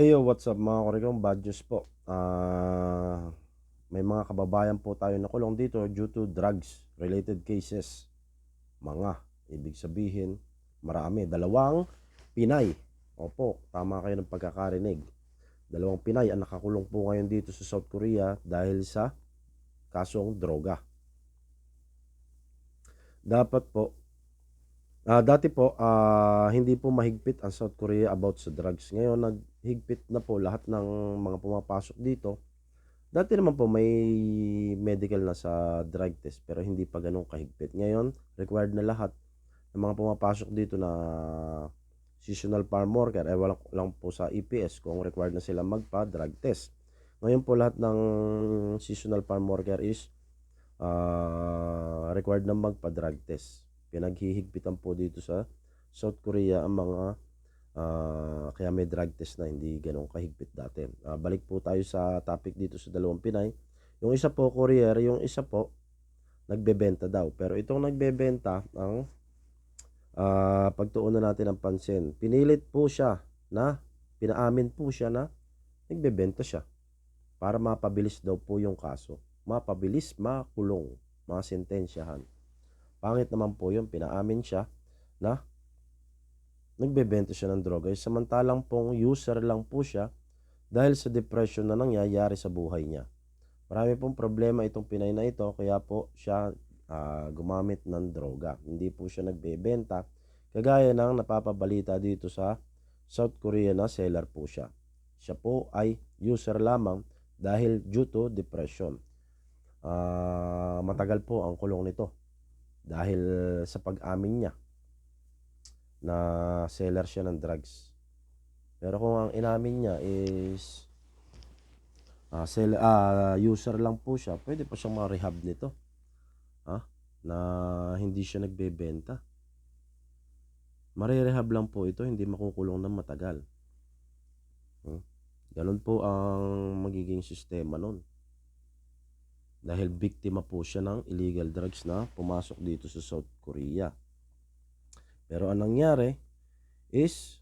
Eyo, what's up mga kurikong? Bad news po. Ah, may mga kababayan po tayo nakulong dito due to drugs related cases. Mga, ibig sabihin, marami. Dalawang Pinay. Opo, tama kayo ng pagkakarinig. Dalawang Pinay ang nakakulong po ngayon dito sa South Korea dahil sa kasong droga. Dapat po, ah dati po, ah, hindi po mahigpit ang South Korea about sa drugs. Ngayon, naghigpit na po lahat ng mga pumapasok dito. Dati naman po may medical na sa drug test pero hindi pa ganun kahigpit. Ngayon, required na lahat ng mga pumapasok dito na seasonal farm worker eh wala lang po sa EPS kung required na sila magpa-drug test. Ngayon po lahat ng seasonal farm worker is ah, required na magpa-drug test. Pinaghihigpitan po dito sa South Korea ang mga ah, kaya may drug test na hindi ganun kahigpit dati. Ah, balik po tayo sa topic dito sa dalawang Pinay. Yung isa po courier, yung isa po nagbebenta daw. Pero itong nagbebenta ang ah, pagtuunan natin ng pansin. Pinilit po siya na pinaamin po siya na nagbebenta siya para mapabilis daw po yung kaso. Mapabilis, makulong, masentensyahan. Pangit naman po yun, pinaamin siya na nagbebenta siya ng droga. Samantalang pong user lang po siya dahil sa depression na nangyayari sa buhay niya. Marami pong problema itong Pinay na ito kaya po siya ah, gumamit ng droga. Hindi po siya nagbebenta. Kagaya ng napapabalita dito sa South Korea na seller po siya. Siya po ay user lamang dahil due to depression. Ah, matagal po ang kulong nito dahil sa pag-amin niya na seller siya ng drugs. Pero kung ang inamin niya is ah, sell, ah, user lang po siya, pwede pa siyang ma-rehab nito. Ha? Na hindi siya nagbebenta. Marirehab lang po ito, hindi makukulong ng matagal. Hmm? Ganun po ang magiging sistema nun. Dahil biktima po siya ng illegal drugs na pumasok dito sa South Korea. Pero ang nangyari is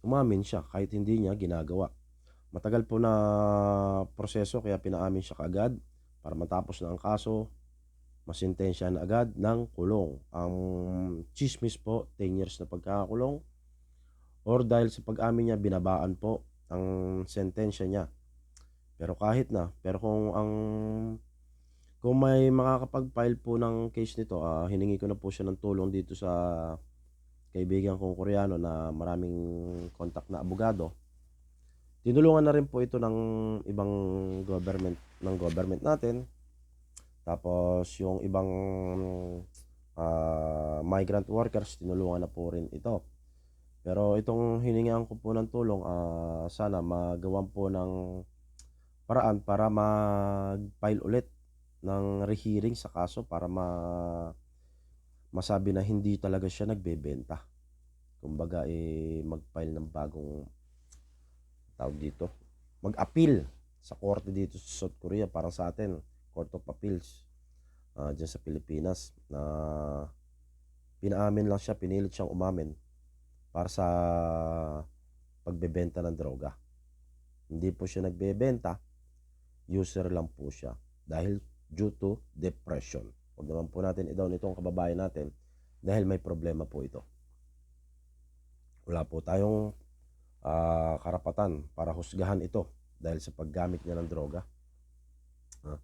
umamin siya kahit hindi niya ginagawa. Matagal po na proseso kaya pinaamin siya kaagad para matapos na ang kaso, masintensya na agad ng kulong. Ang chismis po, 10 years na pagkakakulong or dahil sa pag-amin niya binabaan po ang sentensya niya. Pero kahit na, pero kung ang kung may makakapag-file po ng case nito, ah, hiningi ko na po siya ng tulong dito sa kaibigan kong Koreano na maraming contact na abogado. Tinulungan na rin po ito ng ibang government ng government natin. Tapos yung ibang ah, migrant workers tinulungan na po rin ito. Pero itong hiningihan ko po ng tulong, ah, sana magawan po ng paraan para mag-file ulit ng rehearing sa kaso para ma masabi na hindi talaga siya nagbebenta. Kumbaga eh mag-file ng bagong tawag dito, mag-appeal sa korte dito sa South Korea parang sa atin, Court of Appeals ah dyan sa Pilipinas na pinaamin lang siya, pinilit siyang umamin para sa pagbebenta ng droga. Hindi po siya nagbebenta, user lang po siya dahil due to depression. Huwag naman po natin i-down itong kababayan natin dahil may problema po ito. Wala po tayong ah, karapatan para husgahan ito dahil sa paggamit niya ng droga. Ha?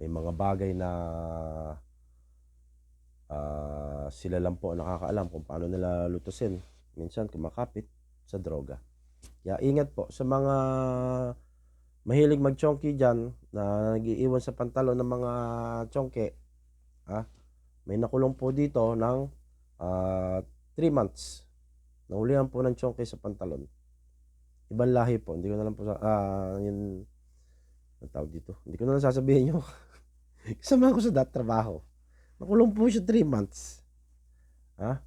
May mga bagay na ah, sila lang po nakakaalam kung paano nila lutasin. Minsan kumakapit sa droga. Kaya ingat po sa mga mahilig mag-chonky dyan na nagiiwan sa pantalon ng mga chonke. Ha? May nakulong po dito ng 3 months. Nahulihan po ng chonke sa pantalon. Ibang lahi po. Hindi ko na lang po sa... Ah, yun... Ang tawag dito. Hindi ko na lang sasabihin yung... Kasama ko sa dat trabaho. Nakulong po siya 3 months. Ha?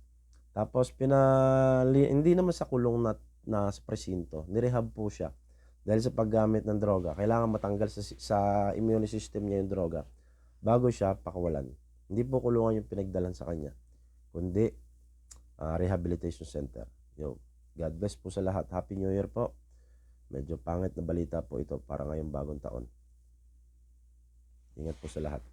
Tapos pinali... Hindi naman sa kulong na, na sa presinto. Nirehab po siya. Dahil sa paggamit ng droga. Kailangan matanggal sa, sa immune system niya yung droga. Bago siya pakawalan. Hindi po kulungan yung pinagdalan sa kanya. Kundi ah, rehabilitation center. Yo. God bless po sa lahat. Happy New Year po. Medyo pangit na balita po ito para ngayong bagong taon. Ingat po sa lahat.